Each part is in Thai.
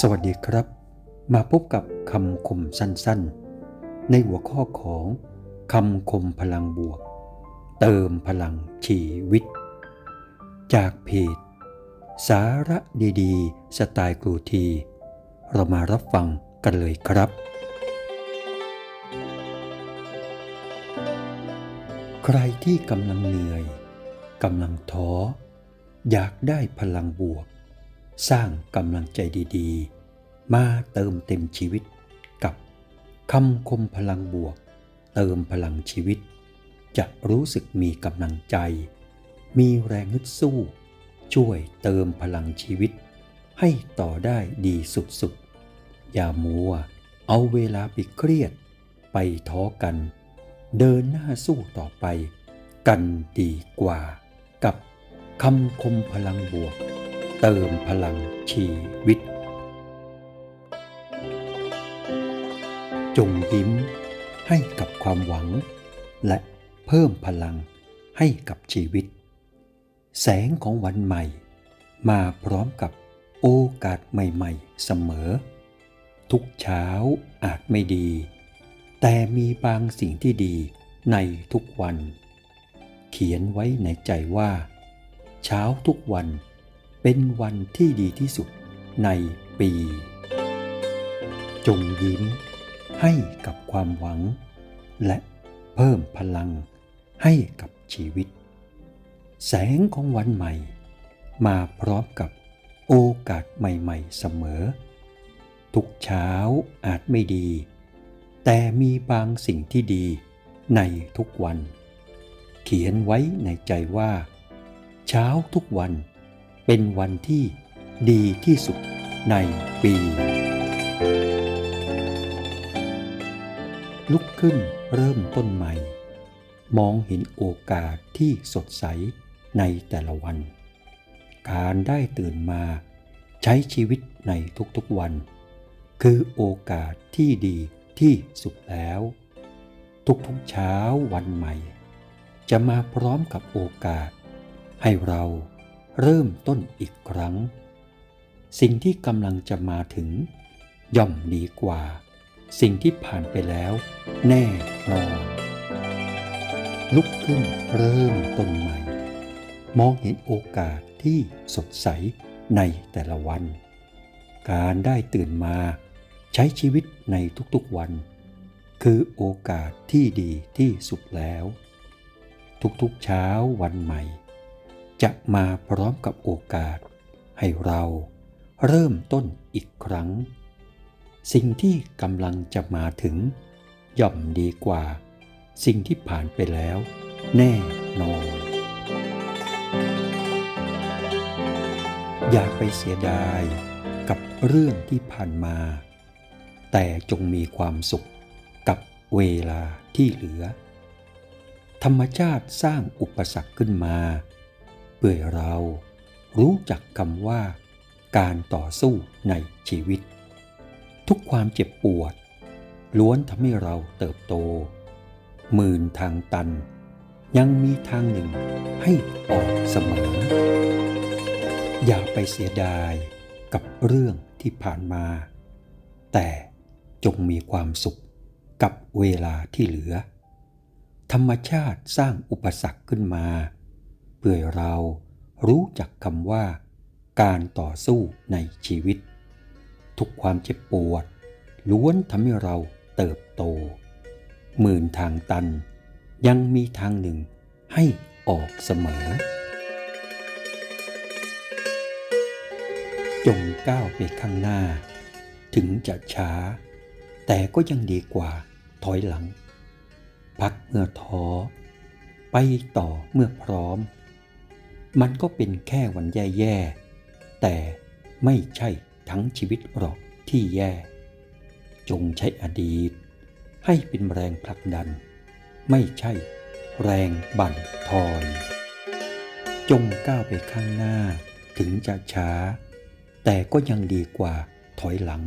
สวัสดีครับ มาพบกับคำคมสั้นๆ ในหัวข้อของคำคมพลังบวก เติมพลังชีวิต จากเพจสาระดีๆ สไตล์ครูที เรามารับฟังกันเลยครับ ใครที่กำลังเหนื่อยกำลังท้อ อยากได้พลังบวก สร้างกำลังใจดีๆ มาเติมเต็มชีวิตกับคำคมพลังบวก เติมพลังชีวิต จะรู้สึกมีกำลังใจ มีแรงฮึดสู้ ช่วยเติมพลังชีวิต ให้ต่อได้ดีสุดๆ อย่ามัว เอาเวลาไปเครียด ไปท้อกัน เดินหน้าสู้ต่อไป กันดีกว่า กับคำคมพลังบวก เติมพลังชีวิต จงยิ้มให้กับความหวัง และเพิ่มพลังให้กับชีวิต แสงของวันใหม่ มาพร้อมกับโอกาสใหม่ๆเสมอ ทุกเช้าอาจไม่ดี แต่มีบางสิ่งที่ดีในทุกวัน เขียนไว้ในใจว่า เช้าทุกวัน เป็นวันที่ดีที่สุดในปี จงยิ้มให้กับความหวัง และเพิ่มพลังให้กับชีวิต แสงของวันใหม่ มาพร้อมกับโอกาสใหม่ๆเสมอ ทุกเช้าอาจไม่ดี แต่มีบางสิ่งที่ดีในทุกวัน เขียนไว้ในใจว่า เช้าทุกวัน เป็นวันที่ดีที่สุดในปี ลุกขึ้นเริ่มต้นใหม่ มองเห็นโอกาสที่สดใสในแต่ละวัน การได้ตื่นมาใช้ชีวิตในทุกๆวัน คือโอกาสที่ดีที่สุดแล้ว ทุกๆเช้าวันใหม่ จะมาพร้อมกับโอกาส ให้เรา เริ่มต้นอีกครั้ง สิ่งที่กำลังจะมาถึง ย่อมดีกว่า สิ่งที่ผ่านไปแล้ว แน่นอนลุกขึ้นเริ่มต้นใหม่ มองเห็นโอกาสที่สดใสในแต่ละวัน การได้ตื่นมาใช้ชีวิตในทุกๆวัน คือโอกาสที่ดีที่สุดแล้ว ทุกๆเช้าวันใหม่ จะมาพร้อมกับโอกาส ให้เราเริ่มต้นอีกครั้ง สิ่งที่กำลังจะมาถึง ย่อมดีกว่า สิ่งที่ผ่านไปแล้ว แน่นอน อย่าไปเสียดายกับเรื่องที่ผ่านมา แต่จงมีความสุขกับเวลาที่เหลือ ธรรมชาติสร้างอุปสรรคขึ้นมา เพื่อเรารู้จักคำว่า การต่อสู้ในชีวิต ทุกความเจ็บปวด ล้วนทำให้เราเติบโต หมื่นทางตัน ยังมีทางหนึ่งให้ออกเสมอ อย่าไปเสียดายกับเรื่องที่ผ่านมา แต่จงมีความสุขกับเวลาที่เหลือ ธรรมชาติสร้างอุปสรรคขึ้นมา เพื่อเรารู้จักคำว่า การต่อสู้ในชีวิต ทุกความเจ็บปวด ล้วนทำให้เราเติบโต หมื่นทางตัน ยังมีทางหนึ่งให้ออกเสมอ จงก้าวไปข้างหน้า ถึงจะช้า แต่ก็ยังดีกว่าถอยหลัง พักเมื่อท้อ ไปต่อเมื่อพร้อม มันก็เป็นแค่วันแย่ๆ แต่ไม่ใช่ทั้งชีวิตหรอกที่แย่ จงใช้อดีต ให้เป็นแรงผลักดัน ไม่ใช่แรงบั่นทอน จงก้าวไปข้างหน้าถึงจะช้า แต่ก็ยังดีกว่าถอยหลัง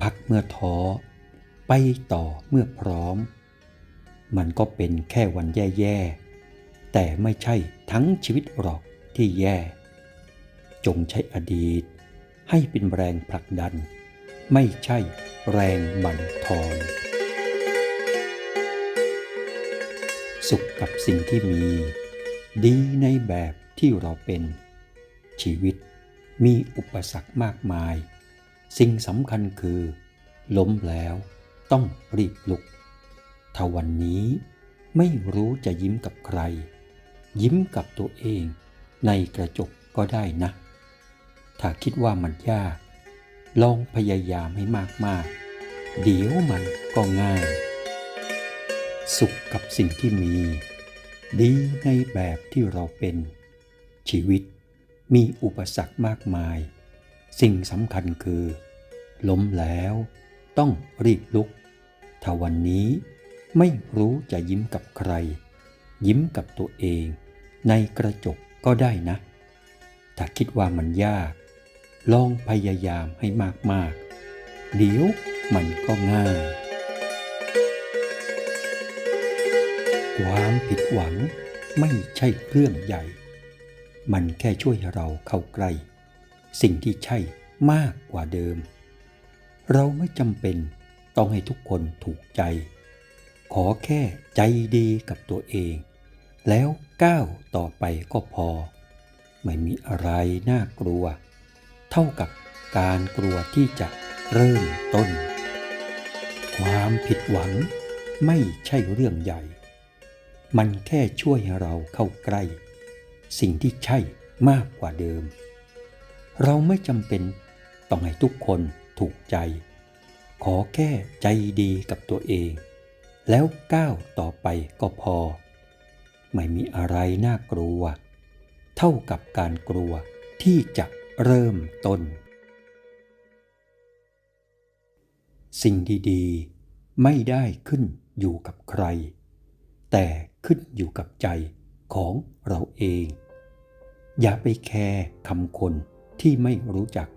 พักเมื่อท้อ ไปต่อเมื่อพร้อม มันก็เป็นแค่วันแย่ๆ แต่ไม่ใช่ทั้งชีวิตหรอกที่แย่ จงใช้อดีต ให้เป็นแรงผลักดัน ไม่ใช่แรงบั่นทอน สุขกับสิ่งที่มี ดีในแบบที่เราเป็น ชีวิตมีอุปสรรคมากมาย สิ่งสำคัญคือ ล้มแล้วต้องรีบลุกถ้าวันนี้ไม่รู้จะยิ้มกับใคร ยิ้มกับตัวเองในกระจกก็ได้นะ ถ้าคิดว่ามันยาก ลองพยายามให้มากๆ เดี๋ยวมันก็ง่าย สุขกับสิ่งที่มี ดีในแบบที่เราเป็น ชีวิตมีอุปสรรคมากมาย สิ่งสำคัญคือ ล้มแล้วต้องรีบลุก ถ้าวันนี้ไม่รู้จะยิ้มกับใคร ยิ้มกับตัวเอง ในกระจกก็ได้นะ ถ้าคิดว่ามันยาก ลองพยายามให้มากๆ เดี๋ยวมันก็ง่าย ความผิดหวังไม่ใช่เรื่องใหญ่ มันแค่ช่วยเราเข้าใกล้สิ่งที่ใช่มากกว่าเดิม เราไม่จำเป็นต้องให้ทุกคนถูกใจ ขอแค่ใจดีกับตัวเอง แล้วก้าวต่อไปก็พอ ไม่มีอะไรน่ากลัว เท่ากับการกลัวที่จะเริ่มต้น ความผิดหวังไม่ใช่เรื่องใหญ่ มันแค่ช่วยเราเข้าใกล้ สิ่งที่ใช่มากกว่าเดิม เราไม่จำเป็นต้องให้ทุกคนถูกใจ ขอแค่ใจดีกับตัวเอง แล้วก้าวต่อไปก็พอ ไม่มีอะไรน่ากลัว เท่ากับการกลัวที่จะเริ่มต้น สิ่งดีๆ ไม่ได้ขึ้นอยู่กับใคร แต่ขึ้นอยู่กับใจของเราเอง อย่าไปแคร์คำคนที่ไม่รู้จัก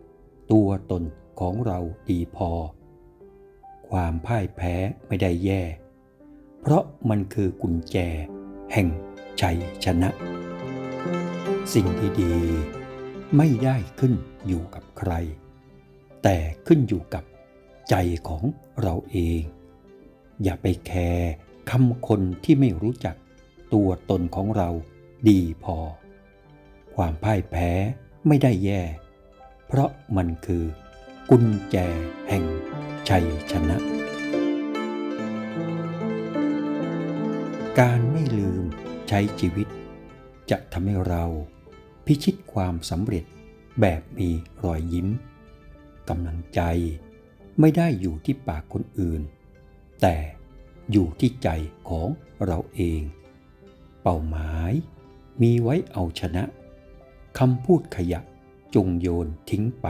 ตัวตนของเราดีพอ ความพ่ายแพ้ไม่ได้แย่ เพราะมันคือกุญแจแห่ง ชัยชนะ สิ่งดีๆ ไม่ได้ขึ้นอยู่กับใคร แต่ขึ้นอยู่กับใจของเราเอง อย่าไปแคร์คำคนที่ไม่รู้จักตัวตนของเราดีพอ ความพ่ายแพ้ไม่ได้แย่ เพราะมันคือกุญแจแห่งชัยชนะ การไม่ลืม ใช้ชีวิต จะทำให้เราพิชิตความสำเร็จแบบมีรอยยิ้มกำลังใจไม่ได้อยู่ที่ปากคนอื่น แต่อยู่ที่ใจของเราเอง เป้าหมายมีไว้เอาชนะคำพูดขยะจงโยนทิ้งไป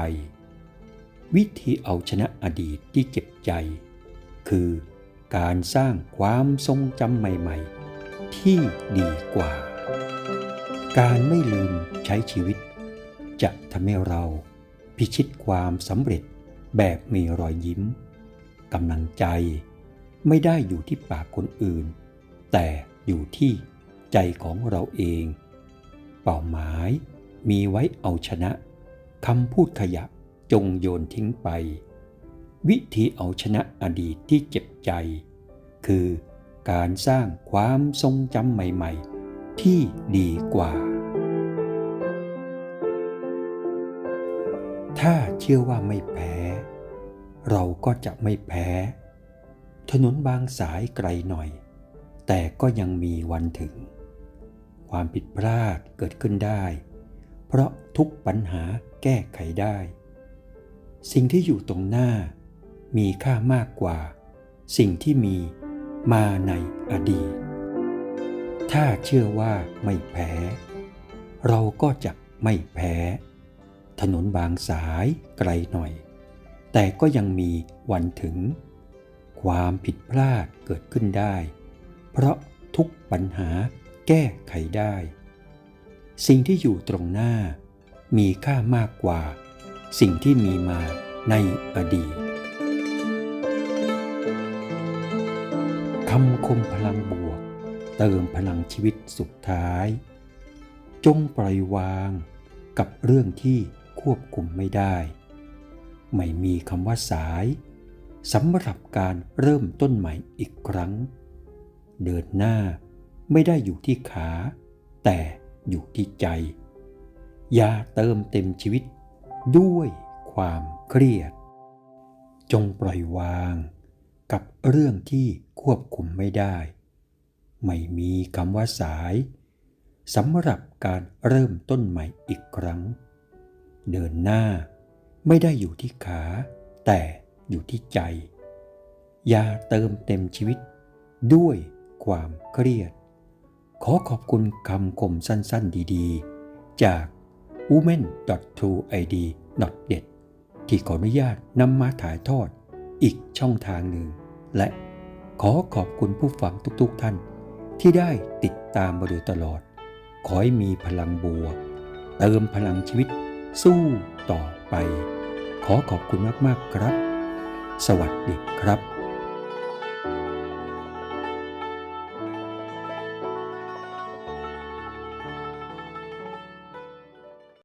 วิธีเอาชนะอดีตที่เจ็บใจ คือการสร้างความทรงจำใหม่ ๆ ที่ดีกว่า การไม่ลืมใช้ชีวิต จะทำให้เราพิชิตความสำเร็จแบบมีรอยยิ้มกำลังใจไม่ได้อยู่ที่ปากคนอื่น แต่อยู่ที่ใจของเราเอง เป้าหมายมีไว้เอาชนะคำพูดขยะจงโยนทิ้งไป วิธีเอาชนะอดีตที่เจ็บใจ คือ การสร้างความทรงจำใหม่ๆ ที่ดีกว่า ถ้าเชื่อว่าไม่แพ้ เราก็จะไม่แพ้ ถนนบางสายไกลหน่อย แต่ก็ยังมีวันถึง ความผิดพลาดเกิดขึ้นได้ เพราะทุกปัญหาแก้ไขได้ สิ่งที่อยู่ตรงหน้ามีค่ามากกว่า สิ่งที่มี มาในอดีต ถ้าเชื่อว่าไม่แพ้ เราก็จะไม่แพ้ ถนนบางสายไกลหน่อย แต่ก็ยังมีวันถึง ความผิดพลาดเกิดขึ้นได้ เพราะทุกปัญหาแก้ไขได้ สิ่งที่อยู่ตรงหน้ามีค่ามากกว่า สิ่งที่มีมาในอดีต คำคมพลังบวก เติมพลังชีวิตสุดท้าย จงปล่อยวางกับเรื่องที่ควบคุมไม่ได้ ไม่มีคำว่าสายสำหรับการเริ่มต้นใหม่อีกครั้ง เดินหน้าไม่ได้อยู่ที่ขา แต่อยู่ที่ใจ อย่าเติมเต็มชีวิตด้วยความเครียด จงปล่อยวาง กับเรื่องที่ควบคุมไม่ได้ ไม่มีคำว่าสายสำหรับการเริ่มต้นใหม่อีกครั้ง เดินหน้าไม่ได้อยู่ที่ขา แต่อยู่ที่ใจ อย่าเติมเต็มชีวิต ด้วยความเครียด ขอขอบคุณคำคมสั้นๆดีๆ จาก women.trueid.net ที่ขออนุญาตนำมาถ่ายทอดอีกช่องทางหนึ่ง และขอขอบคุณผู้ฟังทุกๆท่าน ที่ได้ติดตามมาโดยตลอด ขอให้มีพลังบวกเติมพลังชีวิตสู้ต่อไป ขอขอบคุณมากๆครับ สวัสดีครับ